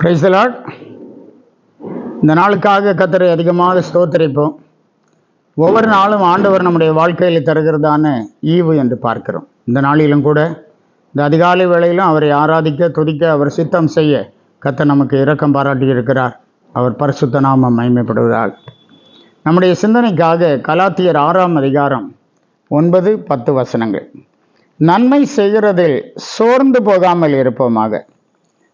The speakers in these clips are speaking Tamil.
பிரைசலாட் இந்த நாளுக்காக கத்தரை அதிகமாக ஸ்தோத்தரிப்போம். ஒவ்வொரு நாளும் ஆண்டவர் நம்முடைய வாழ்க்கையில் தருகிறதான ஈவு என்று பார்க்கிறோம். இந்த நாளிலும் கூட இந்த அதிகாலை வேளையிலும் அவரை ஆராதிக்க துதிக்க அவர் சித்தம் செய்ய கத்தர் நமக்கு இரக்கம் பாராட்டி இருக்கிறார் அவர் பரிசுத்த நாமம் மகிமைப்படுவதால். நம்முடைய சிந்தனைக்காக கலாத்தியர் ஆறாம் அதிகாரம் ஒன்பது பத்து வசனங்கள். நன்மை செய்கிறதில் சோர்ந்து போகாமல் இருப்போமாக.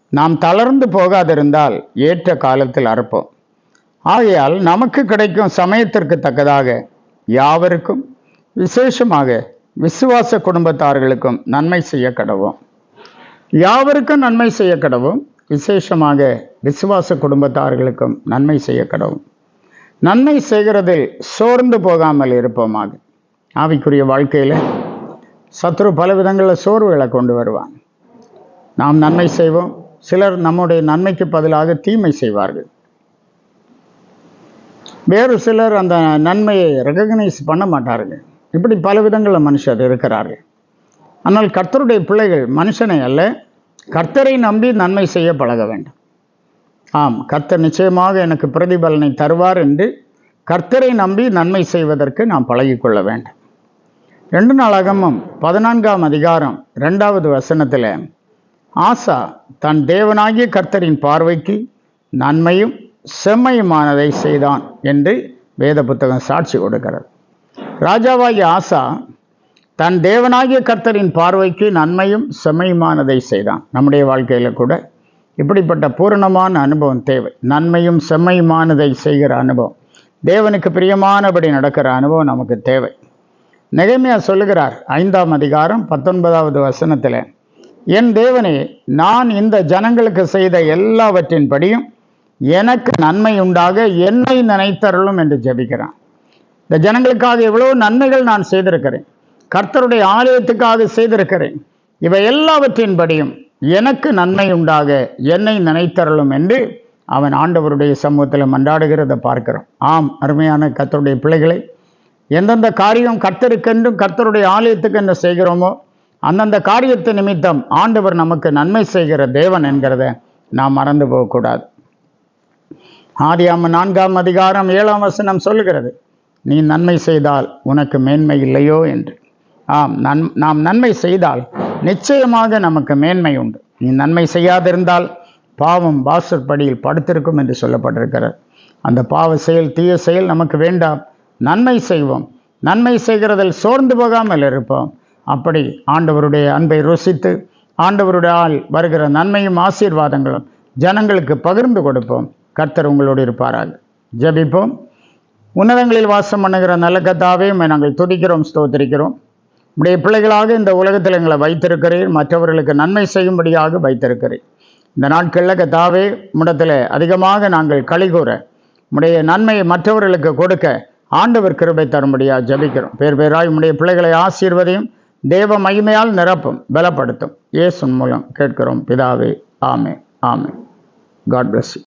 நாம் தளர்ந்து போகாதிருந்தால் ஏற்ற காலத்தில் அறுப்போம். ஆகையால் நமக்கு கிடைக்கும் சமயத்திற்கு தக்கதாக யாவருக்கும் விசேஷமாக விசுவாச குடும்பத்தார்களுக்கும் நன்மை செய்ய கடவோம் யாவருக்கும் நன்மை செய்ய கடவும் விசேஷமாக விசுவாச குடும்பத்தார்களுக்கும் நன்மை செய்ய கடவும் நன்மை செய்கிறதில் சோர்ந்து போகாமல் இருப்போமாக. ஆவிக்குரிய வாழ்க்கையில் சத்ரு பல விதங்களில் சோர்வுகளை கொண்டு வருவான். நாம் நன்மை செய்வோம் சிலர் நம்முடைய நன்மைக்கு பதிலாக தீமை செய்வார்கள். வேறு சிலர் அந்த நன்மையை ரெகக்னைஸ் பண்ண மாட்டார்கள். இப்படி பல விதங்களில் மனுஷர் இருக்கிறார்கள். ஆனால் கர்த்தருடைய பிள்ளைகள் மனுஷனை அல்ல கர்த்தரை நம்பி நன்மை செய்ய பழக வேண்டும். ஆம் கர்த்தர் நிச்சயமாக எனக்கு பிரதிபலனை தருவார் என்று கர்த்தரை நம்பி நன்மை செய்வதற்கு நாம் பழகிக்கொள்ள வேண்டும். ரெண்டு நாளாகமும் பதினான்காம் அதிகாரம் ரெண்டாவது வசனத்தில் ஆசா தன் தேவனாகிய கர்த்தரின் பார்வைக்கு நன்மையும் செம்மையுமானதை செய்தான் என்று வேத புத்தகம் சாட்சி கொடுக்கிறது. ராஜாவாகிய ஆசா தன் தேவனாகிய கர்த்தரின் பார்வைக்கு நன்மையும் செம்மையுமானதை செய்தான். நம்முடைய வாழ்க்கையில் கூட இப்படிப்பட்ட பூரணமான அனுபவம் தேவை. நன்மையும் செம்மையுமானதை செய்கிற அனுபவம். தேவனுக்கு பிரியமானபடி நடக்கிற அனுபவம் நமக்கு தேவை. நெகமையா சொல்லுகிறார் ஐந்தாம் அதிகாரம் பத்தொன்பதாவது வசனத்தில் என் தேவனே நான் இந்த ஜனங்களுக்கு செய்த எல்லாவற்றின்படியும் எனக்கு நன்மை உண்டாக என்னை நினைத்தருளும் என்று ஜெபிக்கிறான். இந்த ஜனங்களுக்காக எவ்வளோ நன்மைகள் நான் செய்திருக்கிறேன். கர்த்தருடைய ஆலயத்துக்காக செய்திருக்கிறேன். இவை எல்லாவற்றின்படியும் எனக்கு நன்மை உண்டாக என்னை நினைத்தருளும் என்று அவன் ஆண்டவருடைய சமூகத்தில் மன்றாடுகிறத பார்க்கிறோம். ஆம் அருமையான கர்த்தருடைய பிள்ளைகளை எந்தெந்த காரியம் கர்த்தருக்கென்றும் கர்த்தருடைய ஆலயத்துக்கு என்ன செய்கிறோமோ அந்தந்த காரியத்து நிமித்தம் ஆண்டவர் நமக்கு நன்மை செய்கிற தேவன் என்கிறத நாம் மறந்து போகக்கூடாது. ஆதியாம நான்காம் அதிகாரம் ஏழாம் வசனம் சொல்லுகிறது நீ நன்மை செய்தால் உனக்கு மேன்மை இல்லையோ? என்று. ஆம் நன் நாம் நன்மை செய்தால் நிச்சயமாக நமக்கு மேன்மை உண்டு. நீ நன்மை செய்யாதிருந்தால் பாவம் வாசற்படியில் படுத்திருக்கும் என்று சொல்லப்பட்டிருக்கிறது. அந்த பாவ செயல் தீய செயல் நமக்கு வேண்டாம். நன்மை செய்வோம். நன்மை செய்கிறதில் சோர்ந்து போகாமல் இருப்போம். அப்படி ஆண்டவருடைய அன்பை ருசித்து ஆண்டவருடைய ஆள் வருகிற நன்மையும் ஆசீர்வாதங்களும் ஜனங்களுக்கு பகிர்ந்து கொடுப்போம். கர்த்தர் உங்களோடு இருப்பாராக. ஜெபிப்போம். உன்னதங்களில் வாசம் பண்ணுகிற நல்ல கத்தாவே நாங்கள் துடிக்கிறோம் ஸ்தோத்திரிக்கிறோம். உடைய பிள்ளைகளாக இந்த உலகத்தில் எங்களை வைத்திருக்கிறேன் மற்றவர்களுக்கு நன்மை செய்யும்படியாக வைத்திருக்கிறேன் இந்த நாட்களில் கத்தாவே முடத்தில் அதிகமாக நாங்கள் கழிகூற உடைய நன்மையை மற்றவர்களுக்கு கொடுக்க ஆண்டவர் கிருபை தரும்படியாக ஜபிக்கிறோம். பேர் பேராய் உடைய பிள்ளைகளை ஆசீர்வதையும். தேவ மகிமையால் நிரப்பும் பலப்படுத்தும். இயேசுன் மூலம் கேட்கிறோம் பிதாவே ஆமே ஆமே காட் பிளஸ்